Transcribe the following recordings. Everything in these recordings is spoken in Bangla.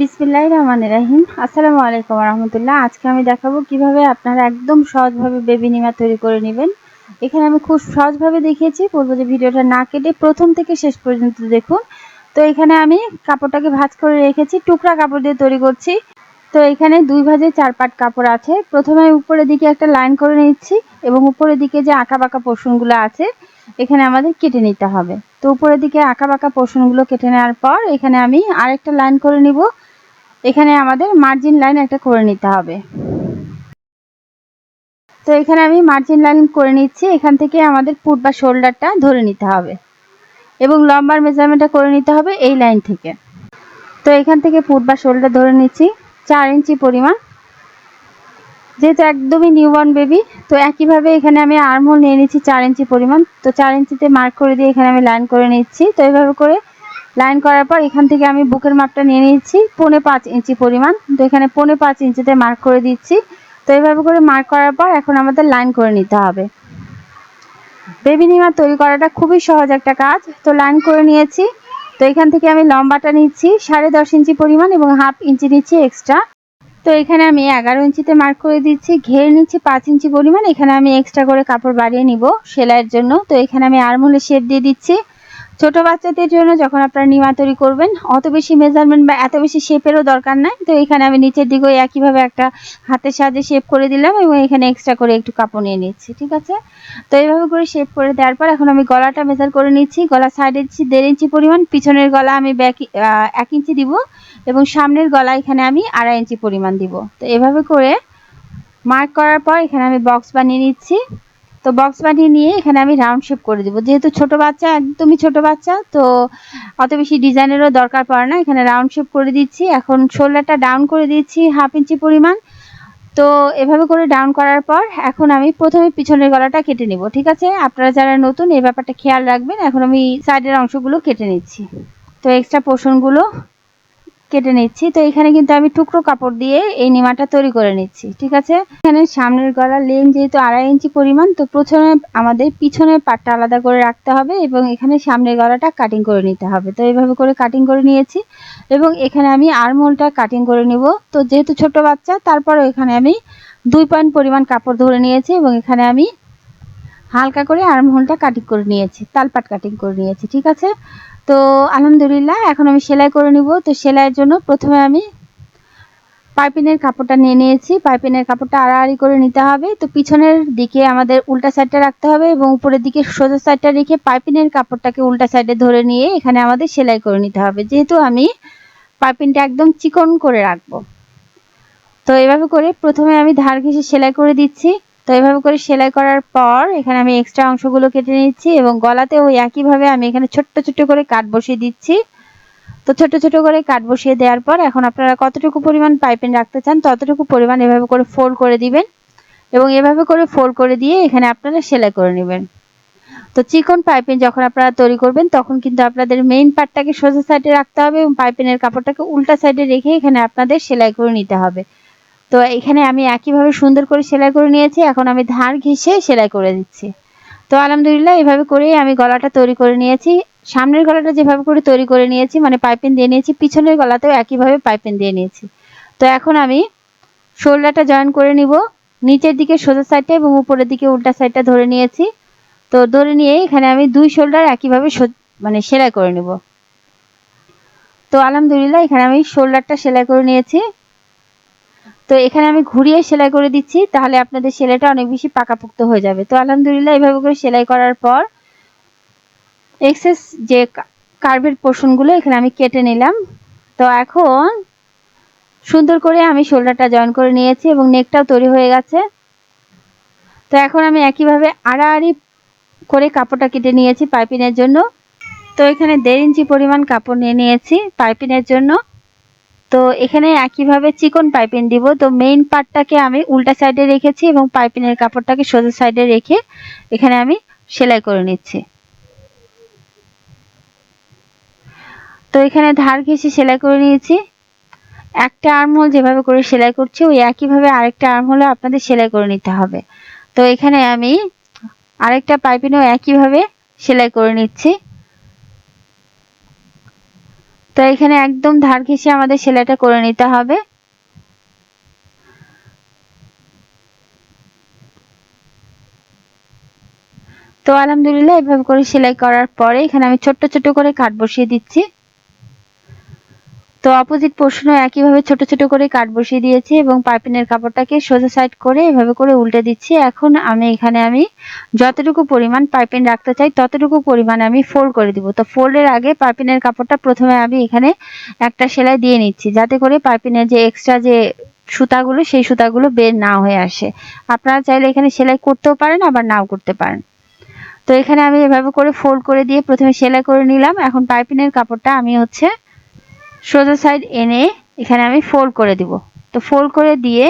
বিসমিল্লাহ রহমান রাহিম। আসসালামু আলাইকুম রহমতুল্লাহ। আজকে আমি দেখাবো কীভাবে আপনারা একদম সহজভাবে বেবি নিমা তৈরি করে নেবেন। এখানে আমি খুব সহজভাবে দেখিয়েছি। বলব যে ভিডিওটা না কেটে প্রথম থেকে শেষ পর্যন্ত দেখুন। তো এখানে আমি কাপড়টাকে ভাঁজ করে রেখেছি। টুকরা কাপড় দিয়ে তৈরি করছি। তো এখানে দুই ভাজে চার পাট কাপড় আছে। প্রথমে উপরের দিকে একটা লাইন করে নিচ্ছি এবং উপরের দিকে যে আঁকা বাঁকা পোর্শনগুলো আছে, এখানে আমাদের কেটে নিতে হবে। তো উপরের দিকে আঁকা বাঁকা পোর্শনগুলো কেটে নেওয়ার পর এখানে আমি আরেকটা লাইন করে নিব। এখানে আমাদের মার্জিন লাইন একটা করে নিতে হবে। তো এখানে আমি মার্জিন লাইন করে নিচ্ছি, এখান থেকে আমাদের ফুট বা শোল্ডারটা ধরে নিতে হবে এবং লম্বার মেজারমেন্টটা করে নিতে হবে এই লাইন থেকে। তো এখান থেকে ফুট বা শোল্ডার ধরে নিচ্ছি, চার ইঞ্চি পরিমাণ। যেহেতু একদমই নিউবর্ন বেবি তো একইভাবে এখানে আমি আর্মহোল নিয়ে নিচ্ছি চার ইঞ্চি পরিমাণ। তো চার ইঞ্চিতে মার্ক করে দিয়ে এখানে আমি লাইন করে নিচ্ছি। তো এইভাবে করে লাইন করার পর এখান থেকে আমি বুকের মাপটা নিয়ে নিচ্ছি পৌনে পাঁচ ইঞ্চি পরিমাণ। তো এখানে পৌনে পাঁচ ইঞ্চিতে মার্ক করে দিচ্ছি। তো এইভাবে করে মার্ক করার পর এখন আমাদের লাইন করে নিতে হবে। বেবি নিমার তৈরি করাটা খুবই সহজ একটা কাজ। তো লাইন করে নিয়েছি। তো এখান থেকে আমি লম্বাটা নিচ্ছি, সাড়ে দশ ইঞ্চি পরিমাণ এবং হাফ ইঞ্চি নিচ্ছি এক্সট্রা তো এখানে আমি এগারো ইঞ্চিতে মার্ক করে দিচ্ছি, ঘের নিচ্ছি পাঁচ ইঞ্চি পরিমাণ। এখানে আমি এক্সট্রা করে কাপড় বাড়িয়ে নিব সেলাইয়ের জন্য। তো এখানে আমি আরমোলে শেপ দিয়ে দিচ্ছি। ছোট বাচ্চাদের জন্য যখন আপনারা নিমা তৈরি করবেন, অত বেশি মেজারমেন্ট বা এত বেশি শেপেরও দরকার নাই। তো এখানে আমি নিচের দিকেও একইভাবে একটা হাতের সাহায্যে শেপ করে দিলাম এবং এখানে এক্সট্রা করে একটু কাপড় নিয়ে নিচ্ছি, ঠিক আছে? তো এইভাবে করে শেপ করে দেওয়ার পর এখন আমি গলাটা মেজার করে নিচ্ছি। গলা সাইড ইঞ্চি দেড় ইঞ্চি পরিমাণ, পিছনের গলা আমি ব্যাক এক ইঞ্চি দিব এবং সামনের গলা এখানে আমি আড়াই ইঞ্চি পরিমাণ দিব। তো এভাবে করে মার্ক করার পর এখানে আমি বক্স বানিয়ে নিচ্ছি। তো বক্স বানিয়ে নিয়ে এখানে আমি রাউন্ড শেপ করে দিব। যেহেতু ছোট বাচ্চা, একদমই ছোট বাচ্চা, তো অত বেশি ডিজাইনেরও দরকার পড়ে না। এখানে রাউন্ড শেপ করে দিচ্ছি। এখন শোল্ডারটা ডাউন করে দিচ্ছি হাফ ইঞ্চি পরিমাণ। তো এভাবে করে ডাউন করার পর এখন আমি প্রথমে পিছনের গলাটা কেটে নিব, ঠিক আছে? আপনারা যারা নতুন, এই ব্যাপারটা খেয়াল রাখবেন। এখন আমি সাইডের অংশগুলো কেটে নিচ্ছি। তো এক্সট্রা পোর্শনগুলো কেটে নিচ্ছি। তো এখানে কিন্তু আমি টুকরো কাপড় দিয়ে এই নিমাটা তৈরি করে নিচ্ছি, ঠিক আছে? এখানে সামনের গলার লেন যেহেতু আড়াই ইঞ্চি পরিমাণ, তো প্রথমে আমাদের পিছনের পাটটা আলাদা করে রাখতে হবে এবং এখানে সামনের গলাটা কাটিং করে নিতে হবে। তো এইভাবে করে কাটিং করে নিয়েছি এবং এখানে আমি আরমোলটা কাটিং করে নিব। তো যেহেতু ছোট বাচ্চা, তারপরও এখানে আমি দুই পয়েন্ট পরিমাণ কাপড় ধরে নিয়েছি এবং এখানে আমি হালকা করে আর্মহোলটা কাটিং করে নিয়েছি, তালপাট কাটিং করে নিয়েছি, ঠিক আছে? তো আলহামদুলিল্লাহ, এখন আমি সেলাই করে নিব। তো সেলাইয়ের জন্য প্রথমে আমি পাইপিনের কাপড়টা নিয়ে নিয়েছি। পাইপিনের কাপড়টা আড়াআড়ি করে নিতে হবে। তো পিছনের দিকে আমাদের উল্টা সাইডটা রাখতে হবে এবং উপরের দিকে সোজা সাইডটা রেখে পাইপিনের কাপড়টাকে উল্টা সাইডে ধরে নিয়ে এখানে আমাদের সেলাই করে নিতে হবে। যেহেতু আমি পাইপিনটা একদম চিকন করে রাখব। তো এভাবে করে প্রথমে আমি ধার ঘেঁষে সেলাই করে দিচ্ছি। তো এভাবে করে সেলাই করার পর এখানে আমি এক্সট্রা অংশগুলো কেটে নিচ্ছি এবং গলাতে ওই একইভাবে আমি এখানে ছোট্ট ছোট্ট করে কাট বসিয়ে দিচ্ছি। তো ছোট ছোট করে কাট বসিয়ে দেওয়ার পর এখন আপনারা কতটুকু পরিমাণ পাইপিং রাখতে চান ততটুকু পরিমাণ এভাবে করে ফোল্ড করে দিবেন এবং এভাবে করে ফোল্ড করে দিয়ে এখানে আপনারা সেলাই করে নেবেন। তো চিকন পাইপিং যখন আপনারা তৈরি করবেন তখন কিন্তু আপনাদের মেইন পার্টটাকে সোজা সাইডে রাখতে হবে এবং পাইপিনের কাপড়টাকে উল্টা সাইডে রেখে এখানে আপনাদের সেলাই করে নিতে হবে। তো এখানে আমি একইভাবে সুন্দর করে সেলাই করে নিয়েছি, এখন আমি ধার ঘেঁষে সেলাই করে দিচ্ছি। তো আলহামদুলিল্লাহ এভাবে করেই আমি গলাটা তৈরি করে নিয়েছি। সামনের গলাটা যেভাবে করে তৈরি করে নিয়েছি মানে পাইপিং দিয়ে নিয়েছি, পিছনের গলাতেও একইভাবে পাইপিং দিয়ে নিয়েছি। তো এখন আমি শোল্ডারটা জয়েন করে নিব। নিচের দিকে সোজা সাইডটা এবং উপরের দিকে উল্টা সাইডটা ধরে নিয়েছি। তো ধরে নিয়ে এখানে আমি দুই শোল্ডার একইভাবে মানে সেলাই করে নেব। তো আলহামদুলিল্লাহ এখানে আমি শোল্ডারটা সেলাই করে নিয়েছি। তো এখানে আমি ঘুরিয়ে সেলাই করে দিচ্ছি, তাহলে আপনাদের সেলাইটা অনেক বেশি পাকাপোক্ত হয়ে যাবে। তো আলহামদুলিল্লাহ এইভাবে করে সেলাই করার পর এক্সেস যে কার্ভের পোর্শনগুলো এখানে আমি কেটে নিলাম। তো এখন সুন্দর করে আমি শোল্ডারটা জয়েন করে নিয়েছি এবং নেকটাও তৈরি হয়ে গেছে। তো এখন আমি একইভাবে আড়াআড়ি করে কাপড়টা কেটে নিয়েছি পাইপিনের জন্য। তো এখানে দেড় ইঞ্চি পরিমাণ কাপড় নিয়ে নিয়েছি পাইপিনের জন্য। তো এখানে একইভাবে চিকন পাইপিং দিব। তো মেইন পার্টটাকে আমি উল্টা সাইডে রেখেছি এবং পাইপিনের কাপড়টাকে সোজা সাইডে রেখে এখানে আমি সেলাই করে নিচ্ছি। তো এখানে ধার ঘেঁষে সেলাই করে নিয়েছি। একটা আর্মহোল যেভাবে করে সেলাই করছি, ওই একইভাবে আরেকটা আর্মহোলে আপনাদের সেলাই করে নিতে হবে। তো এখানে আমি আরেকটা পাইপিনেও একইভাবে সেলাই করে নিচ্ছি। তো এখানে একদম ধার ঘেঁষে আমাদের সেলাইটা করে নিতে হবে। তো আলহামদুলিল্লাহ, এভাবে করে সেলাই করার পরে এখানে আমি ছোট্ট ছোট করে কাট বসিয়ে দিচ্ছি। তো অপোজিট পোর্শনও একইভাবে ছোট ছোট করে কাট বসিয়ে দিয়েছি এবং পাইপিনের কাপড়টাকে সোজা সাইড করে এভাবে করে উল্টে দিচ্ছি। এখন আমি এখানে আমি যতটুকু পরিমাণ পাইপিন রাখতে চাই, ততটুকু পরিমাণ আমি ফোল্ড করে দিব। তো ফোল্ডের আগে পাইপিনের কাপড়টা প্রথমে আমি এখানে একটা সেলাই দিয়ে নিচ্ছি, যাতে করে পাইপিনের যে এক্সট্রা যে সুতাগুলো, সেই সুতাগুলো বের না হয়ে আসে। আপনারা চাইলে এখানে সেলাই করতেও পারেন, আবার নাও করতে পারেন। তো এখানে আমি এভাবে করে ফোল্ড করে দিয়ে প্রথমে সেলাই করে নিলাম। এখন পাইপিনের কাপড়টা আমি হচ্ছে সোজা সাইড এনে এখানে আমি ফোল্ড করে দিব। তো ফোল্ড করে দিয়ে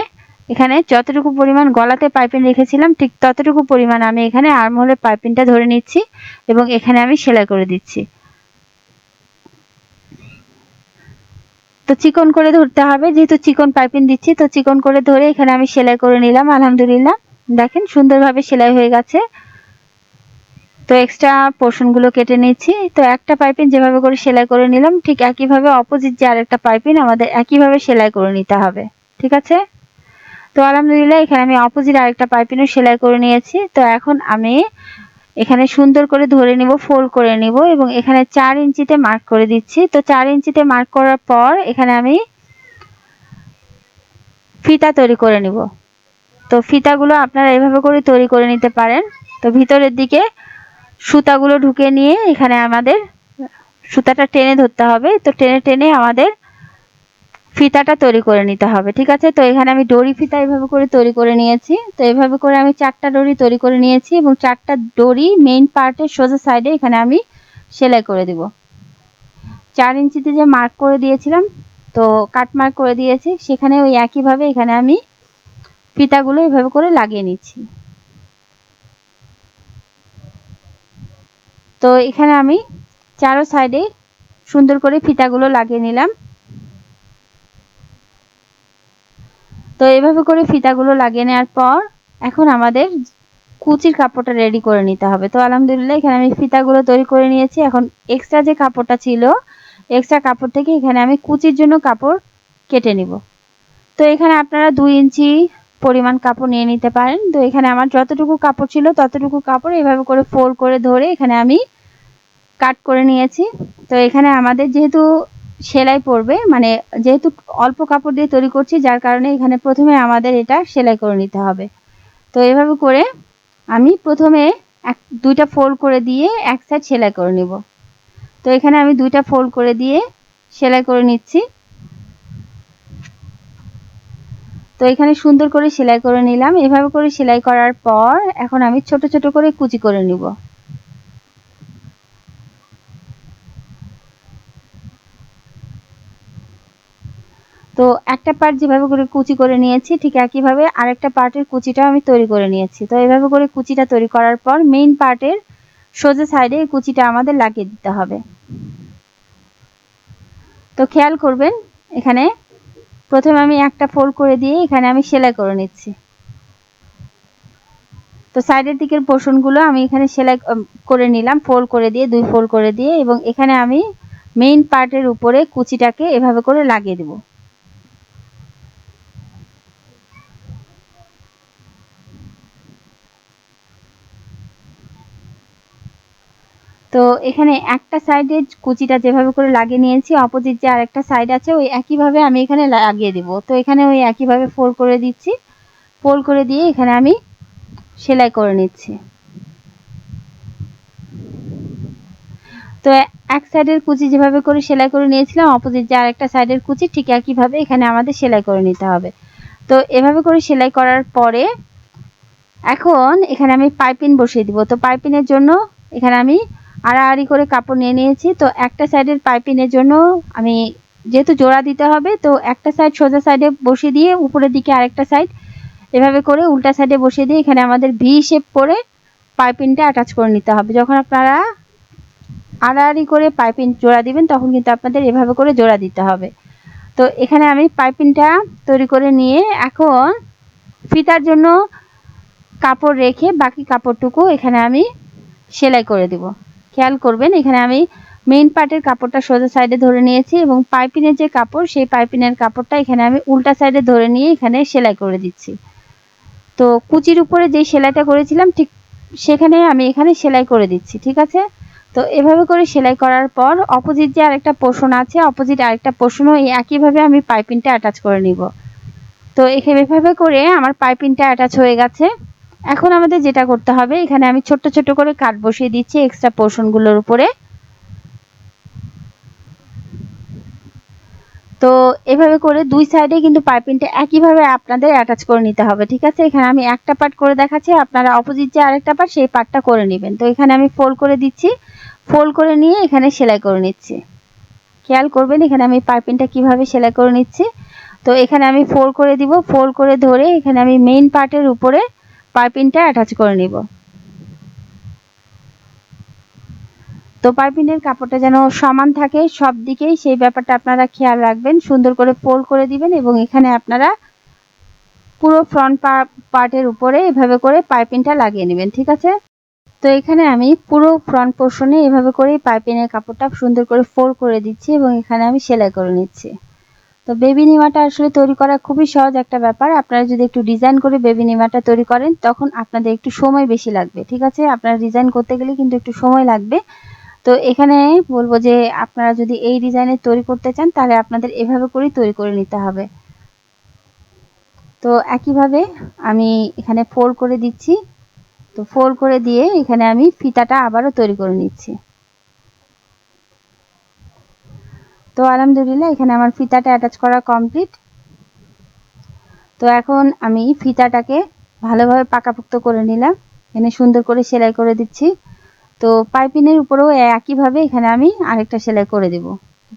এখানে যতটুকু পরিমাণ গলাতে পাইপিং রেখেছিলাম, ঠিক ততটুকু পরিমাণ আমি এখানে আর্মহোলের পাইপিংটা ধরে নিচ্ছি এবং এখানে আমি সেলাই করে দিচ্ছি। তো চিকন করে ধরতে হবে, যেহেতু চিকন পাইপিং দিচ্ছি, তো চিকন করে ধরে এখানে আমি সেলাই করে নিলাম, আলহামদুলিল্লাহ। দেখেন সুন্দরভাবে সেলাই হয়ে গেছে। তো এক্সট্রা পোর্শনগুলো কেটে নিচ্ছি। তো একটা পাইপিং যেভাবে করে সেলাই করে নিলাম, ঠিক একইভাবে অপোজিট যে আরেকটা পাইপিং আমাদের একইভাবে সেলাই করে নিতে হবে, ঠিক আছে? তো আলহামদুলিল্লাহ, এখানে আমি অপোজিট আরেকটা পাইপিংও সেলাই করে নিয়েছি। তো এখন আমি এখানে সুন্দর করে ধরে নিব ফোল্ড করে নিব এবং এখানে চার ইঞ্চিতে মার্ক করে দিচ্ছি। তো চার ইঞ্চিতে মার্ক করার পর এখানে আমি ফিতা তৈরি করে নিব। তো ফিতাগুলো আপনারা এভাবে করে তৈরি করে নিতে পারেন। তো ভিতরের দিকে সুতাগুলো ঢুকে নিয়ে এখানে আমাদের সুতাটা টেনে ধরতে হবে। তো টেনে টেনে আমাদের ফিতাটা তৈরি করে নিতে হবে, ঠিক আছে? তো এখানে আমি ডরি ফিতা এভাবে করে তৈরি করে নিয়েছি। তো এভাবে করে আমি চারটা ডরি তৈরি করে নিয়েছি এবং চারটা ডরি মেইন পার্টের সোজা সাইডে এখানে আমি সেলাই করে দিব। চার ইঞ্চিতে যে মার্ক করে দিয়েছিলাম, তো কাট মার্ক করে দিয়েছি। সেখানে ওই একইভাবে এখানে আমি ফিতাগুলো এভাবে করে লাগিয়ে নিচ্ছি। তো এখানে আমি চারো সাইডে সুন্দর করে ফিতাগুলো লাগিয়ে নিলাম। তো এভাবে করে ফিতাগুলো লাগিয়ে নেওয়ার পর এখন আমাদের কুচির কাপড়টা রেডি করে নিতে হবে। তো আলহামদুলিল্লাহ এখানে আমি ফিতাগুলো তৈরি করে নিয়েছি। এখন এক্সট্রা যে কাপড়টা ছিল এক্সট্রা কাপড় থেকে এখানে আমি কুচির জন্য কাপড় কেটে নিব। তো এখানে আপনারা দুই ইঞ্চি পরিমাণ কাপড় নিয়ে নিতে পারেন। তো এখানে আমার যতটুকু কাপড় ছিল ততটুকু কাপড় এভাবে করে ফোল্ড করে ধরে এখানে আমি কাট করে নিয়েছি। তো এখানে আমাদের যেহেতু সেলাই পড়বে মানে যেহেতু অল্প কাপড় দিয়ে তৈরি করছি, যার কারণে এখানে প্রথমে আমাদের এটা সেলাই করে নিতে হবে। তো এভাবে করে আমি প্রথমে এক, দুইটা ফোল্ড করে দিয়ে এক সাইড সেলাই করে নিব। তো এখানে আমি দুইটা ফোল্ড করে দিয়ে সেলাই করে নিচ্ছি। তো এখানে সুন্দর করে সেলাই করে নিলাম। এভাবে করে সেলাই করার পর এখন আমি ছোট ছোট করে কুচি করে নিব। তো একটা পার্ট যেভাবে করে কুচি করে নিয়েছি, ঠিক একইভাবে আরেকটা পার্টের কুচিটাও আমি তৈরি করে নিয়েছি। তো এভাবে করে কুচিটা তৈরি করার পর মেইন পার্টের সোজা সাইডে এই কুচিটা আমাদের লাগিয়ে দিতে হবে। তো খেয়াল করবেন, এখানে প্রথমে আমি একটা ফোল্ড করে দিয়ে এখানে আমি সেলাই করে নিচ্ছি। তো সাইডের দিকের পোর্শনগুলো আমি এখানে সেলাই করে নিলাম ফোল্ড করে দিয়ে, দুই ফোল্ড করে দিয়ে, এবং এখানে আমি মেইন পার্টের উপরে কুচিটাকে এভাবে করে লাগিয়ে দেবো। তো এখানে একটা সাইডে কুচিটা যেভাবে করে লাগিয়ে নিয়েছি অপোজিট যে আরেকটা সাইড আছে, ওই একইভাবে আমি এখানে লাগিয়ে দেব। তো এখানে ওই একইভাবে ফোল্ড করে দিচ্ছি। ফোল্ড করে দিয়ে এখানে আমি সেলাই করে নিচ্ছি। তো এক সাইডের কুচি যেভাবে করে সেলাই করে নিয়েছিলাম অপোজিট যে আরেকটা সাইডের কুচি, ঠিক একইভাবে এখানে আমাদের সেলাই করে নিতে হবে। তো এভাবে করে সেলাই করার পরে এখন এখানে আমি পাইপিং বসিয়ে দিব। তো পাইপিংয়ের জন্য এখানে আমি আড়াআড়ি করে কাপড় নিয়ে নিয়েছি। তো একটা সাইডের পাইপিংয়ের জন্য আমি যেহেতু জোড়া দিতে হবে, তো একটা সাইড সোজা সাইডে বসিয়ে দিয়ে উপরের দিকে আরেকটা সাইড এভাবে করে উল্টা সাইডে বসিয়ে দিয়ে এখানে আমাদের ভি শেপ করে পাইপিংটা অ্যাটাচ করে নিতে হবে। যখন আপনারা আড়াআড়ি করে পাইপিং জোড়া দিবেন, তখন কিন্তু আপনাদের এভাবে করে জোড়া দিতে হবে। তো এখানে আমি পাইপিংটা তৈরি করে নিয়ে এখন ফিতার জন্য কাপড় রেখে বাকি কাপড়টুকু এখানে আমি সেলাই করে দিব। খেয়াল করবেন, এখানে আমি মেইন পার্টের কাপড়টা সোজা সাইডে ধরে নিয়েছি এবং পাইপিনের যে কাপড়, সেই পাইপিনের কাপড়টা এখানে আমি উল্টা সাইডে ধরে নিয়ে এখানে সেলাই করে দিচ্ছি। তো কুচির উপরে যেই সেলাইটা করেছিলাম, ঠিক সেখানে আমি এখানে সেলাই করে দিচ্ছি, ঠিক আছে? তো এভাবে করে সেলাই করার পর অপোজিট যে আরেকটা পোর্শন আছে অপোজিট আরেকটা পোর্শনও এই একইভাবে আমি পাইপিংটা অ্যাটাচ করে নিব। তো এভাবে করে আমার পাইপিংটা অ্যাটাচ হয়ে গেছে। এখন আমাদের যেটা করতে হবে, এখানে আমি ছোট্ট ছোট্ট করে কাট বসিয়ে দিচ্ছি এক্সট্রা পোর্শনগুলোর উপরে। তো এভাবে করে দুই সাইডে কিন্তু পাইপিংটা একইভাবে আপনাদের অ্যাটাচ করে নিতে হবে, ঠিক আছে? এখানে আমি একটা পার্ট করে দেখাচ্ছি, আপনারা অপোজিট যে আরেকটা পার্ট সেই পার্টটা করে নেবেন। তো এখানে আমি ফোল্ড করে দিচ্ছি ফোল্ড করে নিয়ে এখানে সেলাই করে নিচ্ছি। খেয়াল করবেন, এখানে আমি পাইপিংটা কীভাবে সেলাই করে নিচ্ছি? তো এখানে আমি ফোল্ড করে দিব ফোল্ড করে ধরে এখানে আমি মেইন পার্টের উপরে পাইপিংটা অ্যাটাচ করে নিব। তো পাইপিনের কাপড়টা যেন সমান থাকে, সব দিকেই সেই ব্যাপারটা আপনারা খেয়াল রাখবেন, সুন্দর করে ফোল্ড করে দিবেন এবং এখানে আপনারা পুরো ফ্রন্ট পার্টের উপরে এভাবে করে পাইপিংটা লাগিয়ে নেবেন, ঠিক আছে? তো এখানে আমি পুরো ফ্রন্ট পোর্শনে এভাবে করে পাইপিনের কাপড়টা সুন্দর করে ফোল্ড করে দিচ্ছি এবং এখানে আমি সেলাই করে নিচ্ছি। তো বেবি নিমাটা আসলে তৈরি করা খুবই সহজ একটা ব্যাপার। আপনারা যদি একটু ডিজাইন করে বেবি নিমাটা তৈরি করেন, তখন আপনাদের একটু সময় বেশি লাগবে, ঠিক আছে? আপনারা ডিজাইন করতে গেলে কিন্তু একটু সময় লাগবে। তো এখানে বলব যে, আপনারা যদি এই ডিজাইনের তৈরি করতে চান, তাহলে আপনাদের এভাবে করেই তৈরি করে নিতে হবে। তো একইভাবে আমি এখানে ফোল্ড করে দিচ্ছি। তো ফোল্ড করে দিয়ে এখানে আমি ফিতাটা আবারও তৈরি করে নিচ্ছি। তো আলহামদুলিল্লাহ, এখানে আমার ফিতাটা অ্যাটাচ করা কমপ্লিট তো এখন আমি ফিতাটাকে ভালোভাবে পাকাপোক্ত করে নিলাম। এখানে সুন্দর করে সেলাই করে দিচ্ছি। তো পাইপিনের উপরেও একইভাবে এখানে আমি আরেকটা সেলাই করে দেব।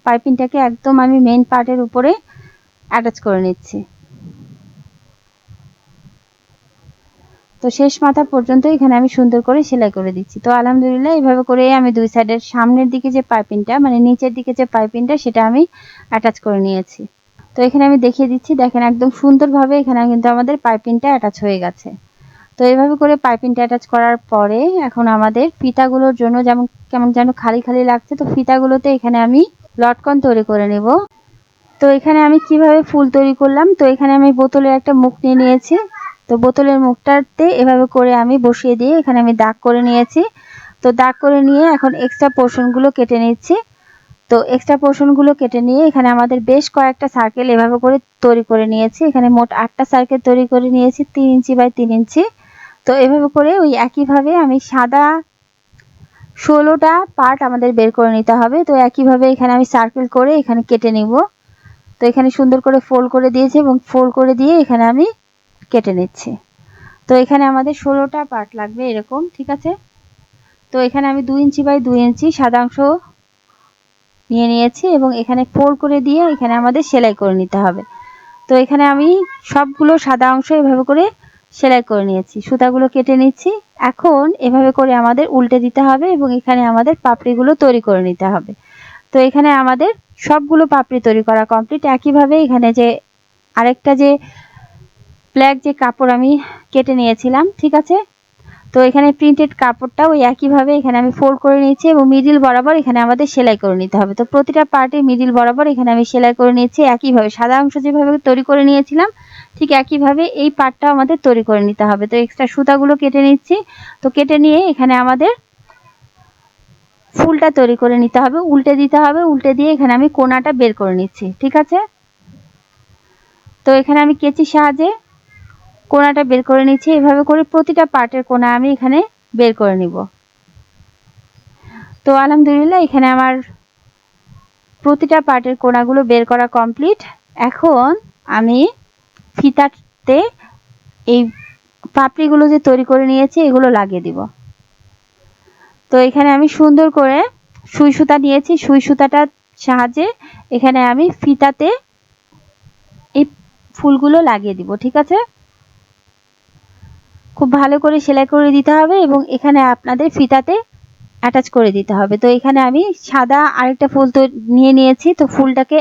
পাইপিনটাকে একদম আমি মেন পার্টের উপরে অ্যাটাচ করে নিচ্ছি। তো শেষ মাথা পর্যন্ত এখানে আমি সুন্দর করে সেলাই করে দিচ্ছি। তো আলহামদুলিল্লাহ এইভাবে করে আমি দুই সাইডের সামনের দিকে যে পাইপিংটা মানে নিচের দিকে যে পাইপিংটা, সেটা আমি অ্যাটাচ করে নিয়েছি। তো এখানে আমি দেখিয়ে দিচ্ছি, দেখেন একদম সুন্দরভাবে এখানে কিন্তু আমাদের পাইপিংটা অ্যাটাচ হয়ে গেছে। তো এইভাবে করে পাইপিংটা অ্যাটাচ করার পরে এখন আমাদের ফিতাগুলোর জন্য যেমন, কেমন যেন খালি খালি লাগছে, তো ফিতাগুলোতে এখানে আমি লটকন তৈরি করে নেব। তো এখানে আমি কীভাবে ফুল তৈরি করলাম, তো এখানে আমি বোতলের একটা মুখ নিয়ে নিয়েছি। তো বোতলের মুখটাতে এভাবে করে আমি বসিয়ে দিয়ে এখানে আমি দাগ করে নিয়েছি। তো দাগ করে নিয়ে এখন এক্সট্রা পোর্শনগুলো কেটে নিচ্ছি। তো এক্সট্রা পোর্শনগুলো কেটে নিয়ে এখানে আমাদের বেশ কয়েকটা সার্কেল এভাবে করে তৈরি করে নিয়েছি। এখানে মোট আটটা সার্কেল তৈরি করে নিয়েছি, তিন ইঞ্চি বাই তিন ইঞ্চি। তো এভাবে করে ওই একইভাবে আমি সাদা ষোলোটা পার্ট আমাদের বের করে নিতে হবে। তো একইভাবে এখানে আমি সার্কেল করে এখানে কেটে নিব। তো এখানে সুন্দর করে ফোল্ড করে দিয়েছি এবং ফোল্ড করে দিয়ে এখানে আমি কেটে নিচ্ছি। তো এখানে আমাদের ষোলোটা পার্ট লাগবে এরকম, ঠিক আছে? তো এখানে আমি দুই ইঞ্চি বাই দুই ইঞ্চি সাদা অংশ নিয়ে নিয়েছি এবং এখানে ফোর করে দিয়ে এখানে আমাদের সেলাই করে নিতে হবে। তো এখানে আমি সবগুলো সাদা অংশ এভাবে করে সেলাই করে নিয়েছি। সুতাগুলো কেটে নিচ্ছি। এখন এভাবে করে আমাদের উল্টে দিতে হবে এবং এখানে আমাদের পাপড়িগুলো তৈরি করে নিতে হবে। তো এখানে আমাদের সবগুলো পাপড়ি তৈরি করা কমপ্লিট একইভাবে এখানে যে আরেকটা যে ব্ল্যাক যে কাপড় আমি কেটে নিয়েছিলাম, ঠিক আছে? তো এখানে প্রিন্টেড কাপড়টা ওই একইভাবে এখানে আমি ফোল্ড করে নিয়েছি এবং মিডিল বরাবর এখানে আমাদের সেলাই করে নিতে হবে। তো প্রতিটা পার্টে মিডিল বরাবর এখানে আমি সেলাই করে নিয়েছি একইভাবে। সাদা অংশ যেভাবে তৈরি করে নিয়েছিলাম, ঠিক একইভাবে এই পার্টটাও আমাদের তৈরি করে নিতে হবে। তো এক্সট্রা সুতাগুলো কেটে নিচ্ছি। তো কেটে নিয়ে এখানে আমাদের ফুলটা তৈরি করে নিতে হবে, উল্টে দিতে হবে, উল্টে দিয়ে এখানে আমি কোনাটা বের করে নিচ্ছি, ঠিক আছে? তো এখানে আমি কেচির সাহায্যে কোনাটা বের করে নিচ্ছি। এভাবে করে প্রতিটা পার্টের কোনা আমি এখানে বের করে নিব। তো আলহামদুলিল্লাহ, এখানে আমার প্রতিটা পার্টের কোনাগুলো বের করা কমপ্লিট। এখন আমি ফিতাতে এই পাপড়িগুলো যে তৈরি করে নিয়েছি, এগুলো লাগিয়ে দিব। তো এখানে আমি সুন্দর করে সুই সুতা নিয়েছি। সুই সুতাটার সাহায্যে এখানে আমি ফিতাতে এই ফুলগুলো লাগিয়ে দিব, ঠিক আছে? খুব ভালো করে সেলাই করে দিতে হবে এবং এখানে আপনাদের ফিতাতে অ্যাটাচ করে দিতে হবে। তো এখানে আমি সাদা আরেকটা ফুল তো নিয়ে নিয়েছি, তো ফুলটাকে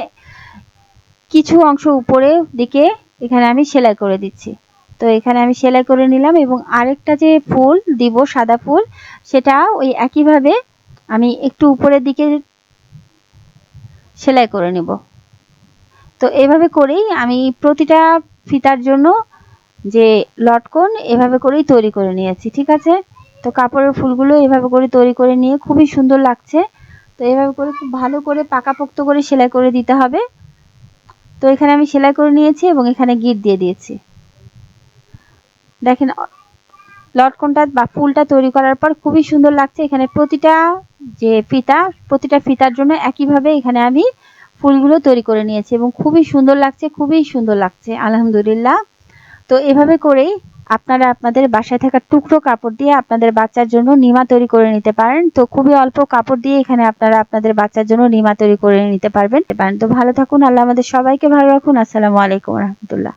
কিছু অংশ উপরে দিকে এখানে আমি সেলাই করে দিচ্ছি। তো এখানে আমি সেলাই করে নিলাম এবং আরেকটা যে ফুল দিব, সাদা ফুল, সেটা ওই একইভাবে আমি একটু উপরের দিকে সেলাই করে নেব। তো এভাবে করেই আমি প্রতিটা ফিতার জন্য যে লটকন এভাবে করেই তৈরি করে নিয়েছি, ঠিক আছে? তো কাপড়ের ফুলগুলো এভাবে করে তৈরি করে নিয়ে খুবই সুন্দর লাগছে। তো এভাবে করে খুব ভালো করে পাকাপোক্ত করে সেলাই করে দিতে হবে। তো এখানে আমি সেলাই করে নিয়েছি এবং এখানে গিট দিয়ে দিয়েছি। দেখেন, লটকনটা বা ফুলটা তৈরি করার পর খুবই সুন্দর লাগছে। এখানে প্রতিটা যে ফিতা, প্রতিটা ফিতার জন্য একইভাবে এখানে আমি ফুলগুলো তৈরি করে নিয়েছি এবং খুবই সুন্দর লাগছে, খুবই সুন্দর লাগছে, আলহামদুলিল্লাহ। তো এভাবে করেই আপনারা আপনাদের বাসায় থাকা টুকরো কাপড় দিয়ে আপনাদের বাচ্চার জন্য নিমা তৈরি করে নিতে পারেন। তো খুবই অল্প কাপড় দিয়ে এখানে আপনারা আপনাদের বাচ্চার জন্য নিমা তৈরি করে নিতে পারবেন। তো ভালো থাকুন, আল্লাহ আমাদের সবাইকে ভালো রাখুন। আসসালামু আলাইকুম রহমতুল্লাহ।